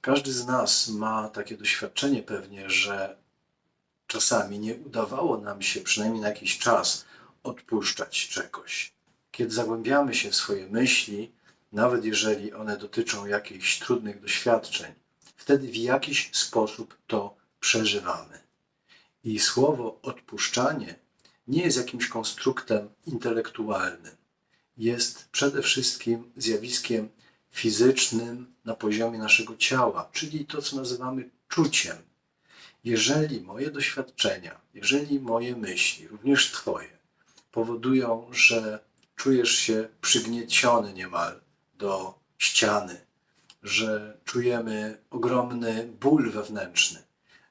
Każdy z nas ma takie doświadczenie pewnie, że czasami nie udawało nam się, przynajmniej na jakiś czas, odpuszczać czegoś. Kiedy zagłębiamy się w swoje myśli, nawet jeżeli one dotyczą jakichś trudnych doświadczeń, wtedy w jakiś sposób to przeżywamy. I słowo odpuszczanie nie jest jakimś konstruktem intelektualnym. Jest przede wszystkim zjawiskiem fizycznym na poziomie naszego ciała, czyli to, co nazywamy czuciem. Jeżeli moje doświadczenia, jeżeli moje myśli, również Twoje, powodują, że czujesz się przygnieciony niemal do ściany, że czujemy ogromny ból wewnętrzny,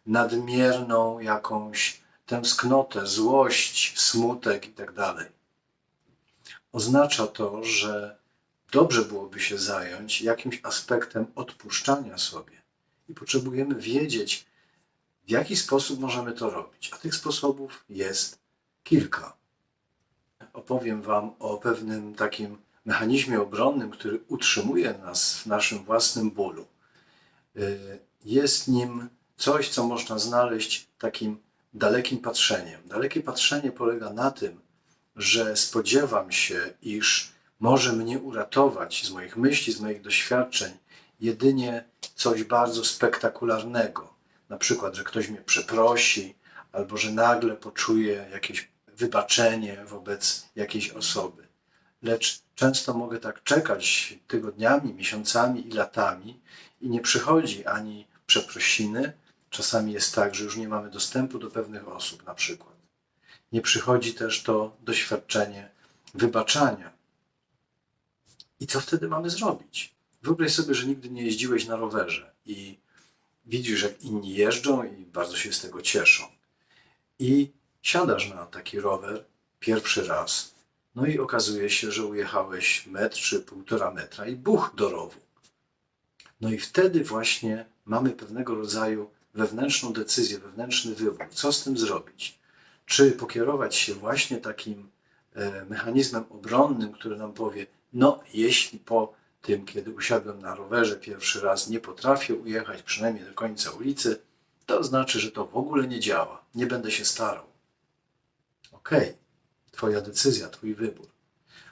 nadmierną jakąś tęsknotę, złość, smutek itd. Oznacza to, że dobrze byłoby się zająć jakimś aspektem odpuszczania sobie i potrzebujemy wiedzieć, w jaki sposób możemy to robić. A tych sposobów jest kilka. Opowiem Wam o pewnym takim mechanizmie obronnym, który utrzymuje nas w naszym własnym bólu. Y, Jest nim coś, co można znaleźć takim dalekim patrzeniem. Dalekie patrzenie polega na tym, że spodziewam się, iż może mnie uratować z moich myśli, z moich doświadczeń jedynie coś bardzo spektakularnego. Na przykład, że ktoś mnie przeprosi, albo że nagle poczuję jakieś wybaczenie wobec jakiejś osoby. Lecz często mogę tak czekać tygodniami, miesiącami i latami i nie przychodzi ani przeprosiny. Czasami jest tak, że już nie mamy dostępu do pewnych osób, na przykład. Nie przychodzi też to doświadczenie wybaczania. I co wtedy mamy zrobić? Wyobraź sobie, że nigdy nie jeździłeś na rowerze i widzisz, jak inni jeżdżą i bardzo się z tego cieszą. I siadasz na taki rower pierwszy raz, no i okazuje się, że ujechałeś metr czy półtora metra i buch do rowu. No i wtedy właśnie mamy pewnego rodzaju wewnętrzną decyzję, wewnętrzny wybór, co z tym zrobić. Czy pokierować się właśnie takim e, mechanizmem obronnym, który nam powie, no jeśli po tym, kiedy usiadłem na rowerze pierwszy raz, nie potrafię ujechać przynajmniej do końca ulicy, to znaczy, że to w ogóle nie działa, nie będę się starał. Okej, Twoja decyzja, Twój wybór.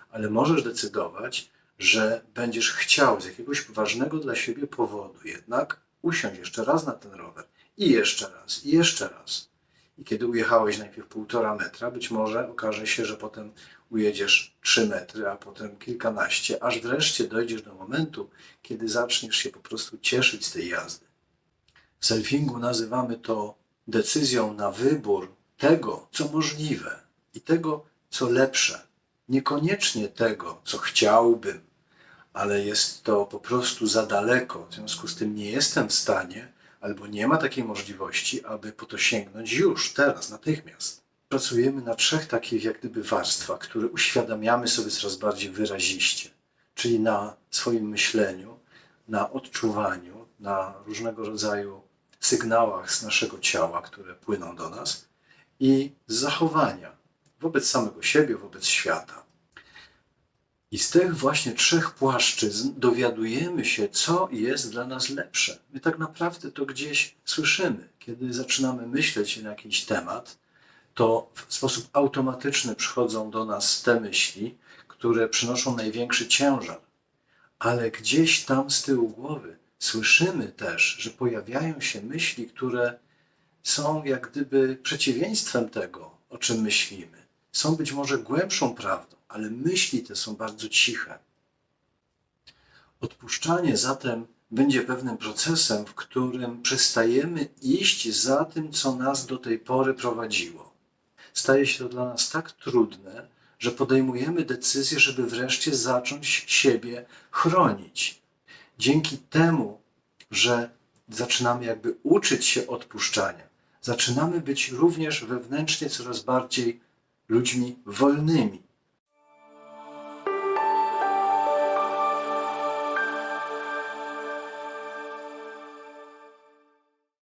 Ale możesz decydować, że będziesz chciał z jakiegoś ważnego dla siebie powodu jednak usiąść jeszcze raz na ten rower i jeszcze raz, i jeszcze raz. I kiedy ujechałeś najpierw półtora metra, być może okaże się, że potem ujedziesz trzy metry, a potem kilkanaście, aż wreszcie dojdziesz do momentu, kiedy zaczniesz się po prostu cieszyć z tej jazdy. W selfingu nazywamy to decyzją na wybór tego, co możliwe i tego, co lepsze. Niekoniecznie tego, co chciałbym, ale jest to po prostu za daleko. W związku z tym nie jestem w stanie, albo nie ma takiej możliwości, aby po to sięgnąć już, teraz, natychmiast. Pracujemy na trzech takich jak gdyby warstwach, które uświadamiamy sobie coraz bardziej wyraziście, czyli na swoim myśleniu, na odczuwaniu, na różnego rodzaju sygnałach z naszego ciała, które płyną do nas i z zachowania wobec samego siebie, wobec świata. I z tych właśnie trzech płaszczyzn dowiadujemy się, co jest dla nas lepsze. My tak naprawdę to gdzieś słyszymy. Kiedy zaczynamy myśleć na jakiś temat, to w sposób automatyczny przychodzą do nas te myśli, które przynoszą największy ciężar. Ale gdzieś tam z tyłu głowy słyszymy też, że pojawiają się myśli, które są jak gdyby przeciwieństwem tego, o czym myślimy. Są być może głębszą prawdą, ale myśli te są bardzo ciche. Odpuszczanie zatem będzie pewnym procesem, w którym przestajemy iść za tym, co nas do tej pory prowadziło. Staje się to dla nas tak trudne, że podejmujemy decyzję, żeby wreszcie zacząć siebie chronić. Dzięki temu, że zaczynamy jakby uczyć się odpuszczania, zaczynamy być również wewnętrznie coraz bardziej ludźmi wolnymi.